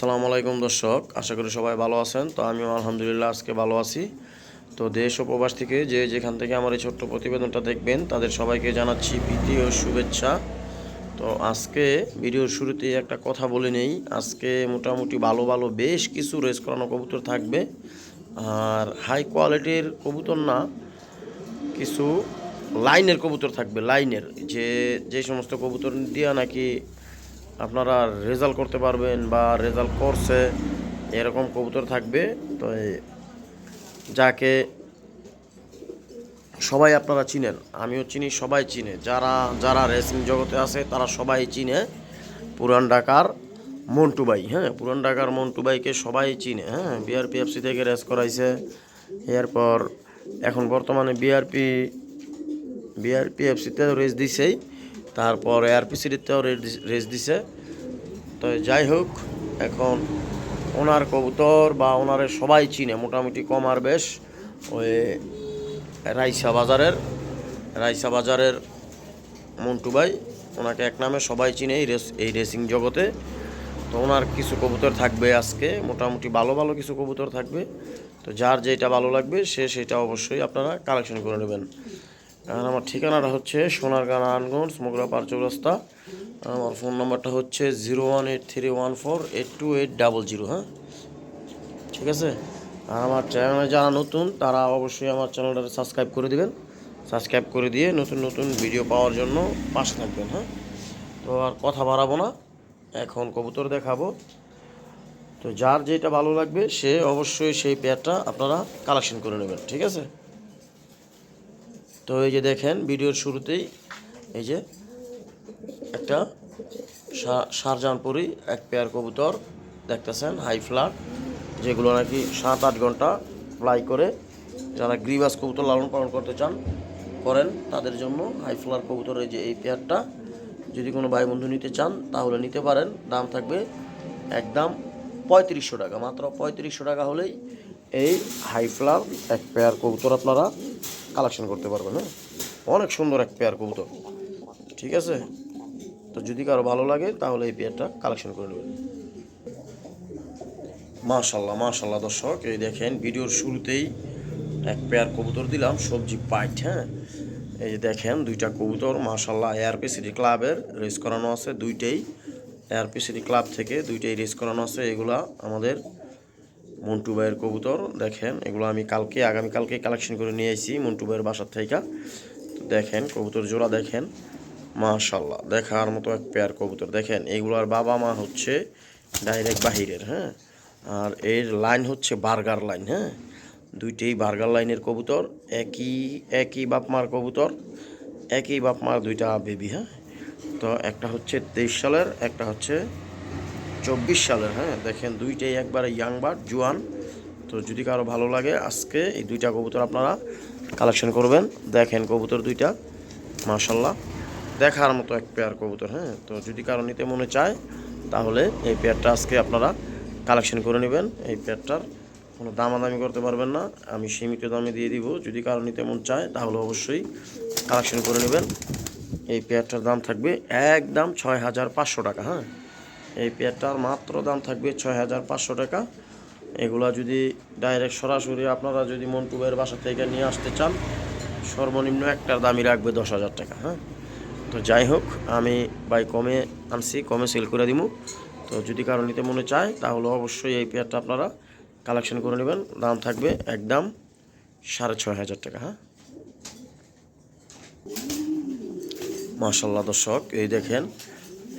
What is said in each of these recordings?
আসসালামু আলাইকুম দর্শক, আশা করি সবাই ভালো আছেন। তো আমিও আলহামদুলিল্লাহ আজকে ভালো আছি। তো দেশ ও প্রবাস থেকে যে যেখান থেকে আমার এই ছোট্ট প্রতিবেদনটা দেখবেন, তাদের সবাইকে জানাচ্ছি প্রীতি ও শুভেচ্ছা। তো আজকে ভিডিওর শুরুতে একটা কথা বলে নেই। আজকে মোটামুটি ভালো ভালো বেশ কিছু রেস করানো কবুতর থাকবে। আর হাই কোয়ালিটির কবুতর না, কিছু লাইনের কবুতর থাকবে লাইনের যে যে সমস্ত কবুতর দিয়ে নাকি আপনারা রেজাল্ট করতে পারবেন বা রেজাল্ট করছে, এরকম কবুতর থাকবে। তো যাকে সবাই আপনারা চিনেন, আমিও চিনি, সবাই চিনে। যারা যারা রেসিং জগতে আছে, তারা সবাই চিনে পুরান ঢাকার মন্টু ভাই হ্যাঁ? পুরান ঢাকার মন্টু ভাইকে সবাই চিনে হ্যাঁ? বিআরপিএফসি থেকে রেস করাইছে। এরপর এখন বর্তমানে বিআরপি বিআরপিএফসিতেও রেস দিছেই। তারপর এআরপিসিতেও রেস দিছে। তো যাই হোক, এখন ওনার কবুতর বা ওনারে সবাই চিনে, মোটামুটি কম আর বেশ, ওই রাইসা বাজারের রাইসা বাজারের মন্টু ভাই, ওনাকে এক নামে সবাই চিনে এই রেস, এই রেসিং জগতে। তো ওনার কিছু কবুতর থাকবে আজকে, মোটামুটি ভালো ভালো কিছু কবুতর থাকবে। তো যার যেটা ভালো লাগবে, সে সেটা অবশ্যই আপনারা কালেকশন করে নেবেন। আর আমার ঠিকানাটা হচ্ছে সোনারগাঁ নারায়ণগঞ্জ, মোগরাপাড় চৌরাস্তা। আমার ফোন নাম্বারটা হচ্ছে zero one eight three one four eight two eight double zero হ্যাঁ? ঠিক আছে? আর আমার চ্যানেলে যারা নতুন, তারা অবশ্যই আমার চ্যানেলটা সাবস্ক্রাইব করে দেবেন। সাবস্ক্রাইব করে দিয়ে নতুন নতুন ভিডিও পাওয়ার জন্য পাশে থাকবেন হ্যাঁ? তো আর কথা বাড়াবো না, এখন কবুতর দেখাবো। তো যার যেটা ভালো লাগবে, সে অবশ্যই সেই পেয়ারটা আপনারা কালেকশন করে নেবেন, ঠিক আছে? তো এই যে দেখেন, ভিডিওর শুরুতেই এই যে একটা শারজানপুরি এক পেয়ার কবুতর দেখতেছেন, হাই ফ্লাট যেগুলো নাকি সাত আট ঘণ্টা ফ্লাই করে যারা গ্রিবাস কবুতর লালন পালন করতে চান, করেন তাদের জন্য হাই ফ্লার কবুতরের যে এই পেয়ারটা। যদি কোনো ভাই বন্ধু নিতে চান, তাহলে নিতে পারেন। দাম থাকবে একদম পঁয়ত্রিশশো টাকা, মাত্র পঁয়ত্রিশশো টাকা হলেই এই হাই ফ্লার এক পেয়ার কবুতর আপনারা কালেকশন করতে পারবেন হ্যাঁ? অনেক সুন্দর এক পেয়ার কবুতর, ঠিক আছে? তো যদি কারও ভালো লাগে, তাহলে এই পেয়ারটা কালেকশন করে নেবেন। মাশাল্লাহ মাশাল্লাহ দর্শক, এই দেখেন, ভিডিওর শুরুতেই এক পেয়ার কবুতর দিলাম, সবজি পাইট হ্যাঁ? এই দেখেন, দুইটা কবুতর, মাশাল্লাহ এআরপি সিটি ক্লাবের রেস করানো আছে, দুইটাই। এআরপি সিটি ক্লাব থেকে দুইটাই রেস করানো আছে, এগুলা আমাদের মন্টু ভাইয়ের কবুতর, দেখেন, এগুলো আমি কালকে, আগামীকালকে কালেকশন করে নিয়ে আসি মন্টু ভাইয়ের বাসার থেকে। দেখেন, কবুতর জোড়া দেখেন মাশাল্লাহ দেখার মতো এক পেয়ার কবুতর। দেখেন, এগুলার বাবা মা হচ্ছে ডাইরেক্ট বাহিরের হ্যাঁ? আর এর লাইন হচ্ছে বার্গার লাইন হ্যাঁ? দুইটাই বার্গার লাইনের কবুতর, একই একই বাপ মার কবুতর, একই বাপ মার দুইটা বেবি হ্যাঁ? তো একটা হচ্ছে তেইশ সালের, একটা হচ্ছে চব্বিশ সালের হ্যাঁ? দেখেন দুইটাই একবারে ইয়াং বার্ড জুয়ান। তো যদি কারও ভালো লাগে, আজকে এই দুইটা কবুতর আপনারা কালেকশন করবেন। দেখেন কবুতর দুইটা মাশাল্লাহ দেখার মতো এক পেয়ার কবুতর হ্যাঁ? তো যদি কারও নিতে মনে চায়, তাহলে এই পেয়ারটা আজকে আপনারা কালেকশন করে নেবেন। এই পেয়ারটার কোনো দামাদামি করতে পারবেন না। আমি সীমিত দামে দিয়ে দিব। যদি কারও নিতে মন চায়, তাহলে অবশ্যই কালেকশন করে নেবেন। এই পেয়ারটার দাম থাকবে একদম ছয় হাজার পাঁচশো টাকা হ্যাঁ? এই পেয়ারটার মাত্র দাম থাকবে ছয় হাজার পাঁচশো টাকা। এগুলা যদি ডাইরেক্ট সরাসরি আপনারা যদি মন্টুবের বাসা থেকে নিয়ে আসতে চান, সর্বনিম্ন একটার দামই রাখবে দশ হাজার টাকা হ্যাঁ? তো যাই হোক, আমি বাই কমে আনছি, কমে সেল করে দিব তো যদি কারও নিতে মনে চায়, তাহলে অবশ্যই এই পেয়ারটা আপনারা কালেকশন করে নেবেন। দাম থাকবে একদম সাড়ে ছয় হাজার টাকা হ্যাঁ? মাশাল্লাহ দর্শক, এই দেখেন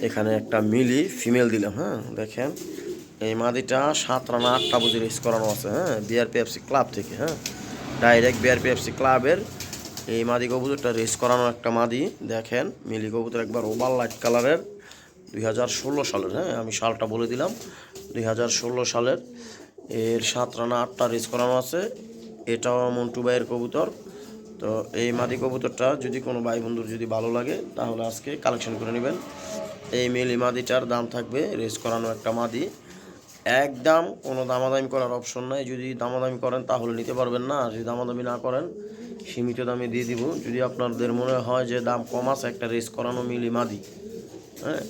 এখানে একটা মিলি ফিমেল দিলাম হ্যাঁ? দেখেন, এই মাদিটা সাত রানা আটটা বুঝে রেস করানো আছে হ্যাঁ? বিআরপিএফসি ক্লাব থেকে হ্যাঁ? ডাইরেক্ট বিআরপিএফসি ক্লাবের এই মাদি কবুতরটা রেস করানো একটা মাদি, দেখেন, মিলি কবুতর একবার ওভার লাইট কালারের দুই হাজার ষোলো সালের হ্যাঁ? আমি সালটা বলে দিলাম, দুই হাজার ষোলো সালের এর সাত রানা আটটা রেস করানো আছে। এটাও মন্টু ভাইয়ের কবুতর। তো এই মাদি কবুতরটা যদি কোনো ভাই বন্ধুর যদি ভালো লাগে, তাহলে আজকে কালেকশন করে নেবেন। এই মিলি মাদিটার দাম থাকবে রেস করানো একটা মাদি। একদম কোনো দামাদামি করার অপশন নাই। যদি দামাদামি করেন, তাহলে নিতে পারবেন না। যদি দামাদামি না করেন, সীমিত দামে দিয়ে দিব। যদি আপনাদের মনে হয় যে দাম কম আছে, একটা রেস করানো মিলি মাদি। হ্যাঁ?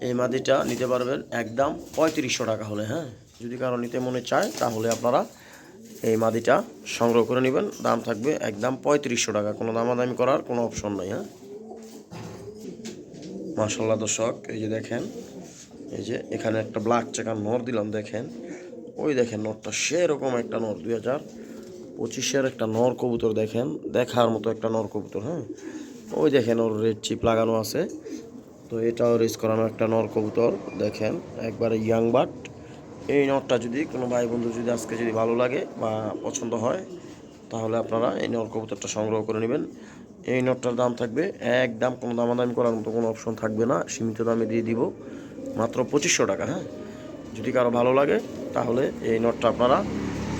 এই মাদিটা নিতে পারবেন একদম পঁয়ত্রিশশো টাকা হলে হ্যাঁ? যদি কারও নিতে মনে চায়, তাহলে আপনারা এই মাদিটা সংগ্রহ করে নেবেন। দাম থাকবে একদম পঁয়ত্রিশশো টাকা। কোনো দামাদামি করার কোনো অপশন নাই হ্যাঁ? মার্শাল্লাহ দর্শক, এই যে দেখেন, এই যে এখানে একটা ব্ল্যাক চেকার নর দিলাম, দেখেন। ওই দেখেন নরটা সেরকম একটা নর দুই হাজার পঁচিশের একটা নর কবুতর, দেখেন। দেখার মতো একটা নর কবুতর হ্যাঁ? ওই দেখেন ওর রেড চিপ লাগানো আছে। তো এটাও রেস করানো একটা নর কবুতর, দেখেন। একবারে ইয়াং বাট এই নটটা যদি কোনো ভাই বন্ধু যদি আজকে যদি ভালো লাগে বা পছন্দ হয়, তাহলে আপনারা এই নর কবুতরটা সংগ্রহ করে নেবেন। এই নটটার দাম থাকবে একদম কোনো দামাদামি করার মতো কোনো অপশন থাকবে না। সীমিত দামে দিয়ে দিব মাত্র পঁচিশশো টাকা হ্যাঁ? যদি কারও ভালো লাগে, তাহলে এই নটটা আপনারা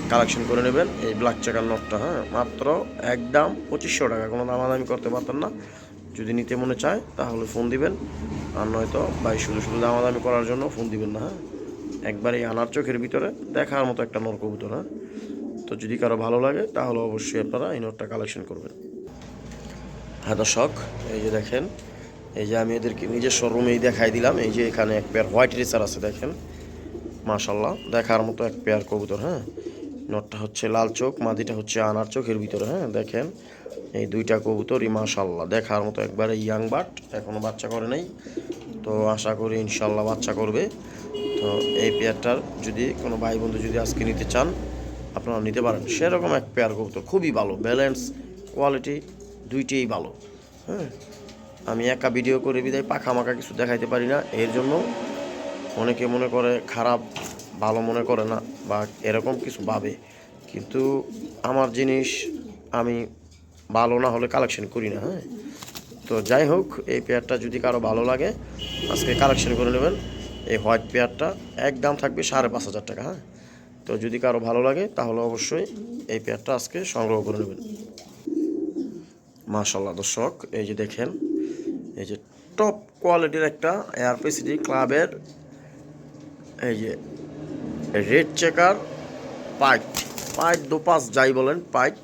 কালেকশন করে নেবেন। এই ব্ল্যাক চেকার নটটা হ্যাঁ? মাত্র একদম পঁচিশশো টাকা, কোনো দামাদামি করতে পারতেন না। যদি নিতে মনে চায়, তাহলে ফোন দিবেন। আর নয়তো ভাই শুধু শুধু দামাদামি করার জন্য ফোন দিবেন না হ্যাঁ? একবার আনার চোখের ভিতরে দেখার মতো একটা নর কবুতর হ্যাঁ? তো যদি কারও ভালো লাগে, তাহলে অবশ্যই আপনারা এই নটটা কালেকশন করবেন। হ্যাঁ দর্শক, এই যে দেখেন, এই যে আমি এদেরকে নিজের শোরুমেই দেখাই দিলাম, এই যে এখানে এক পেয়ার হোয়াইট রেসার আছে, দেখেন। মাশাল্লাহ দেখার মতো এক পেয়ার কবুতর হ্যাঁ? নটটা হচ্ছে লাল চোখ, মাদিটা হচ্ছে আনার চোখের ভিতরে হ্যাঁ? দেখেন, এই দুইটা কবুতরই মাশাল্লাহ দেখার মতো একবারে ইয়াং বাট এখনও বাচ্চা করে নাই। তো আশা করি ইনশাল্লাহ বাচ্চা করবে। তো এই পেয়ারটার যদি কোনো ভাই বন্ধু যদি আজকে নিতে চান, আপনারা নিতে পারেন। সেরকম এক পেয়ার কবুতর, খুবই ভালো ব্যালেন্স কোয়ালিটি দুইটাই ভালো। হ্যাঁ আমি একা ভিডিও করে বিদায় পাখা মাখা কিছু দেখাইতে পারি না। এর জন্য অনেকে মনে করে খারাপ, ভালো মনে করে না, বা এরকম কিছু ভাবে। কিন্তু আমার জিনিস আমি ভালো না হলে কালেকশন করি না হ্যাঁ। তো যাই হোক, এই পেয়ারটা যদি কারও ভালো লাগে, আজকে কালেকশন করে নেবেন। এই হোয়াইট পেয়ারটা একদম থাকবে সাড়ে পাঁচ হাজার টাকা হ্যাঁ? তো যদি কারও ভালো লাগে, তাহলে অবশ্যই এই পেয়ারটা আজকে সংগ্রহ করে নেবেন। মাশাল্লাহ দর্শক, এই যে দেখেন, এই যে টপ কোয়ালিটির একটা এয়ারপিসিডি ক্লাবের এই যে রেড চেকার পাইট পাইট দোপাস যাই বলেন, পাইট।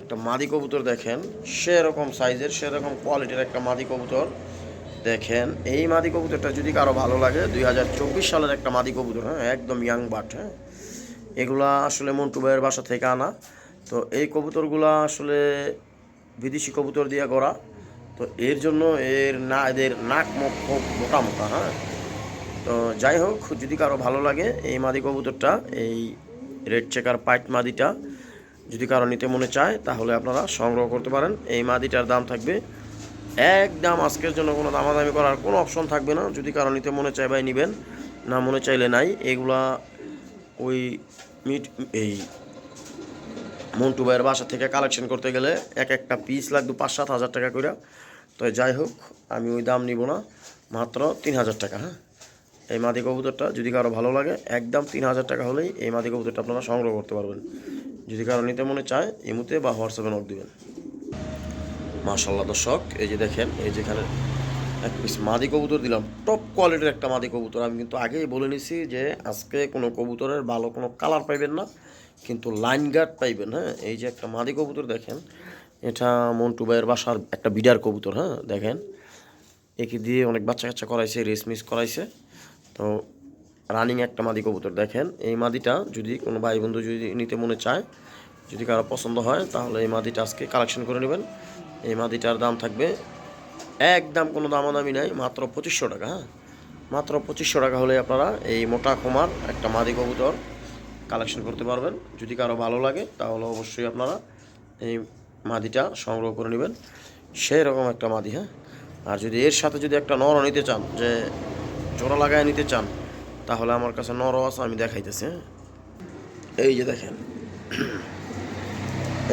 একটা মাদি কবুতর দেখেন, সেরকম সাইজের সেরকম কোয়ালিটির একটা মাদি কবুতর। দেখেন, এই মাদি কবুতরটা যদি কারও ভালো লাগে, দুই হাজার চব্বিশ সালের একটা মাদি কবুতর হ্যাঁ একদম ইয়াং বাট হ্যাঁ। এগুলা আসলে মন্টু ভাইয়ের বাসা থেকে আনা। তো এই কবুতরগুলা আসলে বিদেশি কবুতর দিয়ে গড়া। তো এর জন্য এর না, এদের নাক মুখ মোটা মোটা হ্যাঁ। তো যাই হোক, যদি কারও ভালো লাগে এই মাদি কবুতরটা, এই রেড চেকার পাইট মাদিটা, যদি কারও নিতে মনে চায়, তাহলে আপনারা সংগ্রহ করতে পারেন। এই মাদিটার দাম থাকবে একদম আজকের জন্য কোনো দামাদামি করার কোনো অপশন থাকবে না। যদি কারও নিতে মনে চায় ভাই নেবেন, না মনে চাইলে নাই। এগুলা ওই মিট এই মন্টু ভাইয়ের বাসা থেকে কালেকশন করতে গেলে এক একটা পিস লাগবে পাঁচ সাত হাজার টাকা করে তো যাই হোক, আমি ওই দাম নিব না, মাত্র তিন হাজার টাকা হ্যাঁ? এই মাদি কবুতরটা যদি কারও ভালো লাগে, একদম তিন হাজার টাকা হলেই এই মাদি কবুতরটা আপনারা সংগ্রহ করতে পারবেন। যদি কারও নিতে মনে চায় ইমুতে বা হোয়াটসঅ্যাপে নোট দিবেন। মাশাল্লাহ দর্শক, এই যে দেখেন, এই যেখানে এক পিস মাদি কবুতর দিলাম। টপ কোয়ালিটির একটা মাদি কবুতর। আমি কিন্তু আগেই বলে নিছি যে আজকে কোনো কবুতরের ভালো কোনো কালার পাইবেন না, কিন্তু লাইন গার্ড পাইবেন হ্যাঁ? এই যে একটা মাদি কবুতর দেখেন, এটা মন্টু ভাইয়ের বাসার একটা বিডার কবুতর হ্যাঁ? দেখেন, একে দিয়ে অনেক বাচ্চা কাচ্চা করাইছে রেস মিস করাইছে। তো রানিং একটা মাদি কবুতর, দেখেন, এই মাদিটা যদি কোনো ভাই বন্ধু যদি নিতে মনে চায়, যদি কারও পছন্দ হয়, তাহলে এই মাদিটা আজকে কালেকশন করে নেবেন। এই মাদিটার দাম থাকবে একদম কোনো দামাদামি নাই, মাত্র পঁচিশশো টাকা হ্যাঁ? মাত্র পঁচিশশো টাকা হলে আপনারা এই মোটা খোমার একটা মাদি কবুতর কালেকশন করতে পারবেন। যদি কারও ভালো লাগে, তাহলে অবশ্যই আপনারা এই মাদিটা সংগ্রহ করে নেবেন। সেই রকম একটা মাদি হ্যাঁ? আর যদি এর সাথে যদি একটা নরও নিতে চান, যে জোড়া লাগায় নিতে চান, তাহলে আমার কাছে নরও আছে, আমি দেখাইতেছি হ্যাঁ? এই যে দেখেন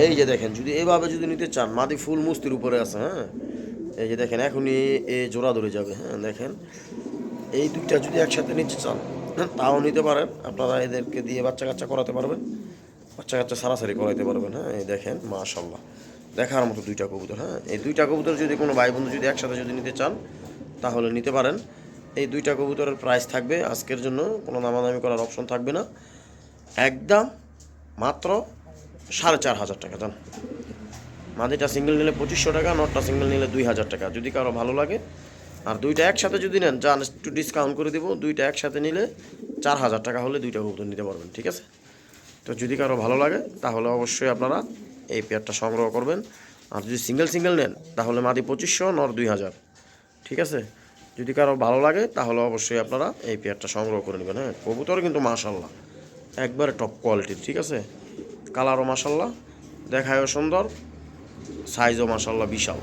এই যে দেখেন যদি এভাবে যদি নিতে চান মাদি ফুল মুস্তির উপরে আছে হ্যাঁ? এই যে দেখেন এখনই এ জোড়া ধরে যাবে হ্যাঁ? দেখেন এই দুইটা যদি একসাথে নিতে চান হ্যাঁ, তাও নিতে পারেন। আপনারা এদেরকে দিয়ে বাচ্চা কাচ্চা করাতে পারবেন। বাচ্চা কাচ্চা সারাসারি করাইতে পারবেন হ্যাঁ? এই দেখেন মাশাল্লাহ দেখার মতো দুইটা কবুতর হ্যাঁ? এই দুইটা কবুতর যদি কোনো ভাই বন্ধু যদি একসাথে যদি নিতে চান তাহলে নিতে পারেন। এই দুইটা কবুতরের প্রাইস থাকবে আজকের জন্য কোনো নামাদামি করার অপশন থাকবে না। একদম মাত্র সাড়ে চার হাজার টাকা, জান। মাদিটা সিঙ্গেল নিলে পঁচিশশো টাকা, নটটা সিঙ্গেল নিলে দুই হাজার টাকা। যদি কারও ভালো লাগে, আর দুইটা একসাথে যদি নেন যান একটু ডিসকাউন্ট করে দেবো, দুইটা একসাথে নিলে চার হাজার টাকা হলে দুইটা কবুতর নিতে পারবেন, ঠিক আছে? তো যদি কারও ভালো লাগে, তাহলে অবশ্যই আপনারা এই পেয়ারটা সংগ্রহ করবেন। আর যদি সিঙ্গেল সিঙ্গেল নেন, তাহলে মাদি পঁচিশশো নর দুই হাজার, ঠিক আছে? যদি কারও ভালো লাগে, তাহলে অবশ্যই আপনারা এই পেয়ারটা সংগ্রহ করে নেবেন হ্যাঁ? কবুতর কিন্তু মাশাল্লাহ একবারে টপ কোয়ালিটির ঠিক আছে? কালারও মাশাল্লাহ দেখায়ও সুন্দর, সাইজও মাশাল্লাহ বিশাল।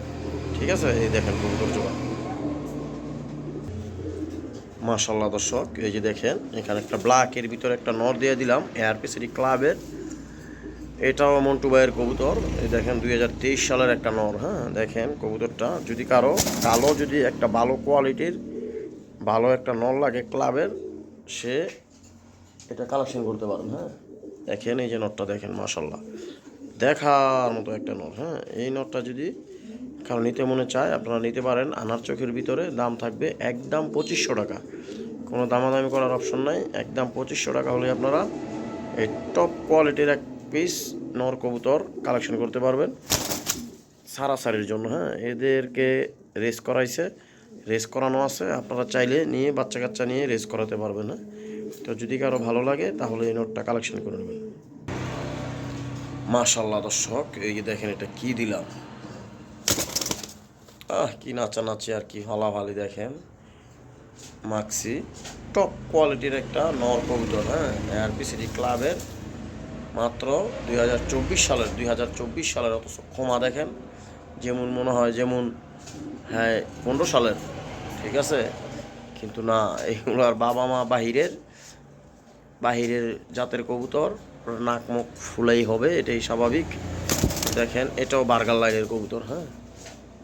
ঠিক আছে? এই দেখেন কবুতর জোড়া। মাশাল্লাহ দর্শক, এই যে দেখেন, এখানে একটা ব্ল্যাকের ভিতরে একটা নর দিয়ে দিলাম, এয়ার এয়ারপিসিডি ক্লাবের। এটাও মন্টু ভাইয়ের কবুতর। এই দেখেন, দুই হাজার তেইশ সালের একটা নর হ্যাঁ? দেখেন কবুতরটা, যদি কারও কালো, যদি একটা ভালো কোয়ালিটির ভালো একটা নর লাগে ক্লাবের, সে এটা কালেকশন করতে পারেন হ্যাঁ? দেখেন এই যে নটটা দেখেন মাশাল্লাহ দেখার মতো একটা নট হ্যাঁ? এই নটটা যদি কারও নিতে মনে চায়, আপনারা নিতে পারেন। আনার চোখের ভিতরে দাম থাকবে একদম পঁচিশশো টাকা। কোনো দামাদামি করার অপশন নাই। একদম পঁচিশশো টাকা হলে আপনারা এই টপ কোয়ালিটির এক পিস নর কবুতর কালেকশন করতে পারবেন। সারাসারির জন্য হ্যাঁ? এদেরকে রেস করাইছে। রেস করানো আছে। আপনারা চাইলে নিয়ে বাচ্চা কাচ্চা নিয়ে রেস করাতে পারবেন হ্যাঁ? তো যদি কারও ভালো লাগে, তাহলে এই নোটটা কালেকশন করে নেবেন। মাশাল্লাহ দর্শক, এই যে দেখেন এটা কি দিলাম। আহ, কি নাচানাচি আর কি হলাভালি দেখেন। মাক্সি টপ কোয়ালিটির একটা নর কবুতর হ্যাঁ? এআরপিসিডি ক্লাবের, মাত্র দুই হাজার চব্বিশ সালের, দুই হাজার চব্বিশ সালের অথচ ক্ষমা দেখেন। যেমন মনে হয়, যেমন হ্যাঁ পনেরো সালের, ঠিক আছে? কিন্তু না এইগুলো আর বাবা মা বাহিরের বাহিরের জাতের কবুতর, নাক মুখ ফুলেই হবে, এটাই স্বাভাবিক। দেখেন, এটাও বার্গার লাইনের কবুতর হ্যাঁ?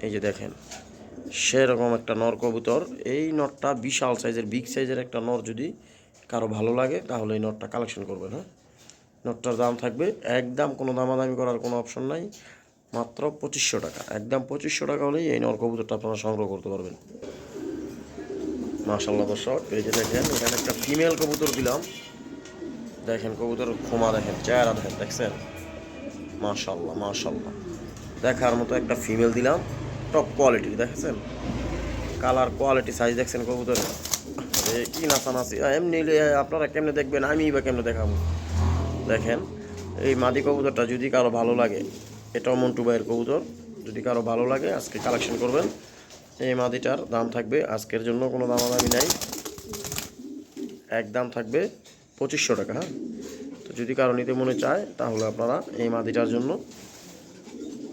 এই যে দেখেন, সেরকম একটা নর কবুতর। এই নটটা বিশাল সাইজের, বিগ সাইজের একটা নর যদি কারও ভালো লাগে, তাহলে এই নটটা কালেকশন করবেন হ্যাঁ? নটটার দাম থাকবে, একদম কোনো দামাদামি করার কোনো অপশন নাই, মাত্র পঁচিশশো টাকা। একদম পঁচিশশো টাকা হলেই এই নর কবুতরটা আপনারা সংগ্রহ করতে পারবেন। মাশাল্লাহ দর্শক, এই যে দেখেন, এখানে একটা ফিমেল কবুতর দিলাম। দেখেন কবুতর ক্ষমা দেখেন, চেহারা দেখেন, দেখছেন? মাশাল্লাহ মাশাল্লাহ দেখার মতো একটা ফিমেল দিলাম টপ কোয়ালিটি দেখেছেন? কালার কোয়ালিটি সাইজ দেখছেন কবুতরের? এ, কি নাচানাচি? এমনি আপনারা কেমনে দেখবেন? আমি বা কেমনে দেখাবো? দেখেন, এই মাদি কবুতরটা যদি কারও ভালো লাগে, এটাও মন্টু ভাইয়ের কবুতর, যদি কারও ভালো লাগে, আজকে কালেকশন করবেন। এই মাদিটার দাম থাকবে, আজকের জন্য কোনো দামাদামি নাই। এক দাম থাকবে পঁচিশশো টাকা হ্যাঁ? তো যদি কারও নিতে মনে চায়, তাহলে আপনারা এই মাদিটার জন্য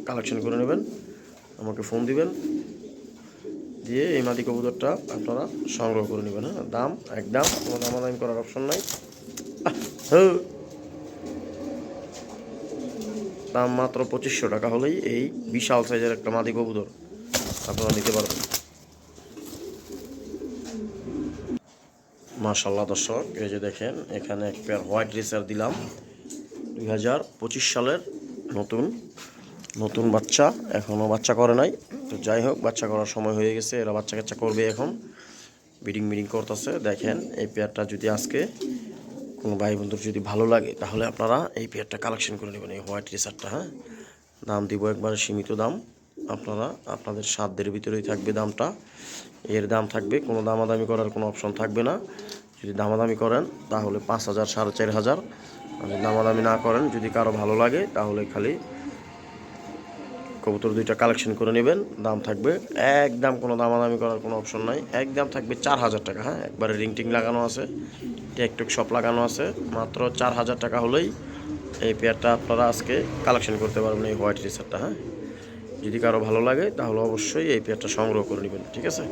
কালেকশন করে নেবেন। আমাকে ফোন দিবেন, দিয়ে এই মাদি কবুতরটা আপনারা সংগ্রহ করে নেবেন হ্যাঁ? দাম একদম, কোনো দামাদামি করার অপশন নাই। হ্যাঁ। দাম মাত্র পঁচিশশো টাকা হলেই এই বিশাল সাইজের একটা মাদি কবুতর আপনারা নিতে পারবেন। মাশাল্লাহ দর্শক, এই যে দেখেন, এখানে এক পেয়ার হোয়াইট রেসার দিলাম। দুই হাজার পঁচিশ সালের নতুন নতুন বাচ্চা এখনও বাচ্চা করে নাই। তো যাই হোক, বাচ্চা করার সময় হয়ে গেছে, এরা বাচ্চা কাচ্চা করবে এখন। বিডিং মিডিং করতেছে। দেখেন, এই পেয়ারটা যদি আজকে কোনো ভাই বন্ধুর যদি ভালো লাগে, তাহলে আপনারা এই পেয়ারটা কালেকশন করে নেবেন, এই হোয়াইট রেসারটা হ্যাঁ? দাম দিব একবারে সীমিত দাম। আপনারা আপনাদের সাধ্যের ভিতরেই থাকবে দামটা। এর দাম থাকবে, কোনো দামাদামি করার কোনো অপশন থাকবে না। যদি দামাদামি করেন, তাহলে পাঁচ হাজার, সাড়ে চার হাজার। যদি দামাদামি না করেন, যদি কারও ভালো লাগে, তাহলে খালি কবুতর দুইটা কালেকশন করে নেবেন। দাম থাকবে, একদম কোনো দামাদামি করার কোনো অপশন নাই। একদম থাকবে চার হাজার টাকা হ্যাঁ? একবারে রিং টিং লাগানো আছে, টেকটুক সব লাগানো আছে। মাত্র চার হাজার টাকা হলেই এই পেয়ারটা আপনারা আজকে কালেকশন করতে পারবেন, এই হোয়াইট রিসারটা হ্যাঁ? যদি কারও ভালো লাগে, তাহলে অবশ্যই এই পেয়ারটা সংগ্রহ করে নেবেন, ঠিক আছে?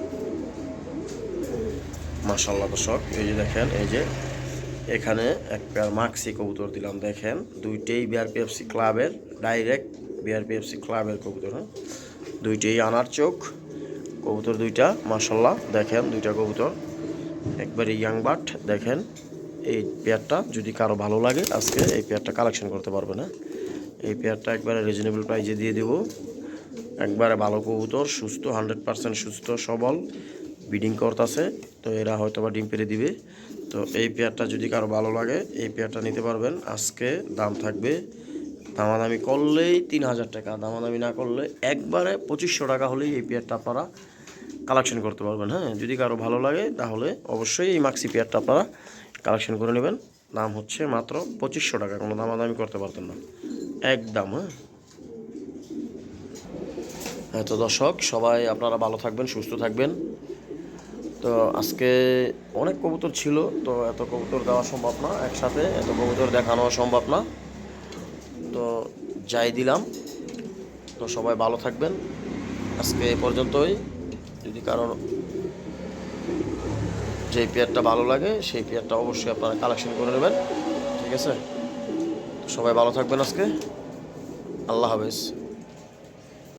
মাশাল্লাহ দর্শক, এই যে দেখেন, এই যে এখানে এক পেয়ার মাক্সি কবুতর দিলাম, দেখেন। দুইটাই বিআরপিএফসি ক্লাবের, ডাইরেক্ট বিআরপিএফসি ক্লাবের কবুতর হ্যাঁ? দুইটাই আনার চোখ, কবুতর দুইটা মাশাল্লাহ দেখেন, দুইটা কবুতর, একবারে ইয়াং বাট দেখেন। এই পেয়ারটা যদি কারও ভালো লাগে, আজকে এই পেয়ারটা কালেকশন করতে পারবে না এই পেয়ারটা একবারে রিজনেবল প্রাইজে দিয়ে দেবো। একবারে ভালো কবুতর, সুস্থ, হান্ড্রেড পার্সেন্ট সুস্থ, সবল, ব্রিডিং করতেছে। তো এরা হয়তো বা ডিম পেরে দিবে। তো এই পেয়ারটা যদি কারও ভালো লাগে, এই পেয়ারটা নিতে পারবেন। আজকে দাম থাকবে দামাদামি করলেই তিন হাজার টাকা, দামাদামি না করলে একবারে পঁচিশশো টাকা হলেই এই পেয়ারটা আপনারা কালেকশন করতে পারবেন। হ্যাঁ যদি কারও ভালো লাগে তাহলে অবশ্যই এই মাক্সি পেয়ারটা আপনারা কালেকশন করে নেবেন। দাম হচ্ছে মাত্র পঁচিশশো টাকা, কোনো দামাদামি করতে পারতেন না। একদম হ্যাঁ। তো দর্শক, সবাই আপনারা ভালো থাকবেন, সুস্থ থাকবেন। তো আজকে অনেক কবুতর ছিল, তো এত কবুতর দেওয়া সম্ভব না, একসাথে এত কবুতর দেখানো সম্ভব না। তো যাই দিলাম, তো সবাই ভালো থাকবেন। আজকে এ পর্যন্তই। যদি কারোর যে পেয়ারটা ভালো লাগে, সেই পেয়ারটা অবশ্যই আপনারা কালেকশন করে নেবেন। ঠিক আছে? সবাই ভালো থাকবেন আজকে। আল্লাহ হাফেজ।